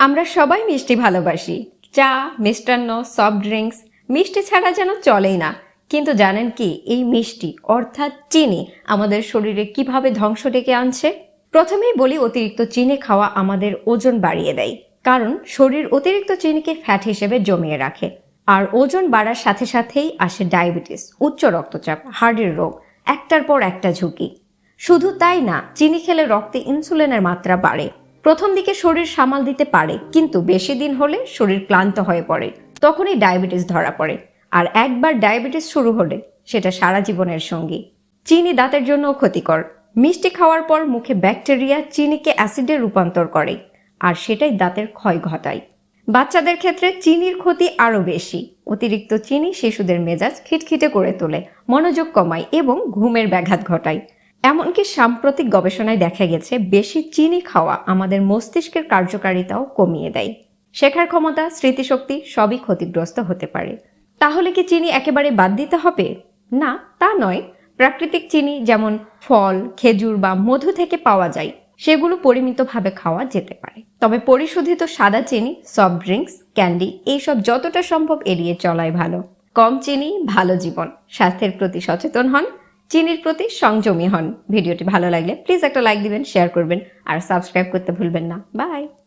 আমরা সবাই মিষ্টি ভালোবাসি। চা, মিষ্টান্ন সফট ড্রিঙ্কস মিষ্টি ছাড়া যেন চলেই না। কিন্তু জানেন কি, এই মিষ্টি, অর্থাৎ চিনি, আমাদের শরীরে কীভাবে ধ্বংস ডেকে আনছে? প্রথমেই বলি অতিরিক্ত চিনি খাওয়া আমাদের ওজন বাড়িয়ে দেয়। কারণ শরীর অতিরিক্ত চিনিকে ফ্যাট হিসেবে জমিয়ে রাখে। আর ওজন বাড়ার সাথে সাথেই আসে ডায়াবেটিস উচ্চ রক্তচাপ হার্টের রোগ, একটার পর একটা ঝুঁকি। শুধু তাই না, চিনি খেলে রক্তে ইনসুলিনের মাত্রা বাড়ে। প্রথম দিকে শরীর সামাল দিতে পারে, কিন্তু বেশি দিন হলে শরীর ক্লান্ত হয়ে পড়ে। তখনই ডায়াবেটিস ধরা পড়ে। আর একবার ডায়াবেটিস শুরু হলে সেটা সারা জীবনের সঙ্গী। চিনি দাঁতের জন্য ক্ষতিকর। মিষ্টি খাওয়ার পর মুখে ব্যাকটেরিয়া চিনিকে অ্যাসিডে রূপান্তর করে, আর সেটাই দাঁতের ক্ষয় ঘটায়। বাচ্চাদের ক্ষেত্রে চিনির ক্ষতি আরও বেশি। অতিরিক্ত চিনি শিশুদের মেজাজ খিটখিটে করে তোলে, মনোযোগ কমায় এবং ঘুমের ব্যাঘাত ঘটায়। এমনকি সাম্প্রতিক গবেষণায় দেখা গেছে, বেশি চিনি খাওয়া আমাদের মস্তিষ্কের কার্যকারিতাও কমিয়ে দেয়। শেখার ক্ষমতা, স্মৃতিশক্তি সবই ক্ষতিগ্রস্ত হতে পারে। তাহলে কি চিনি একেবারে বাদ দিতে হবে? না, তা নয়। প্রাকৃতিক চিনি যেমন ফল, খেজুর বা মধু থেকে পাওয়া যায়, সেগুলো পরিমিতভাবে খাওয়া যেতে পারে। তবে পরিশোধিত সাদা চিনি সফট ড্রিঙ্কস ক্যান্ডি এইসব যতটা সম্ভব এড়িয়ে চলাই ভালো। কম চিনি, ভালো জীবন। স্বাস্থ্যের প্রতি সচেতন হন। চিনির প্রতি সংযমী হন। ভিডিওটি ভালো লাগলে প্লিজ একটা লাইক দিবেন শেয়ার করবেন, আর সাবস্ক্রাইব করতে ভুলবেন না। বাই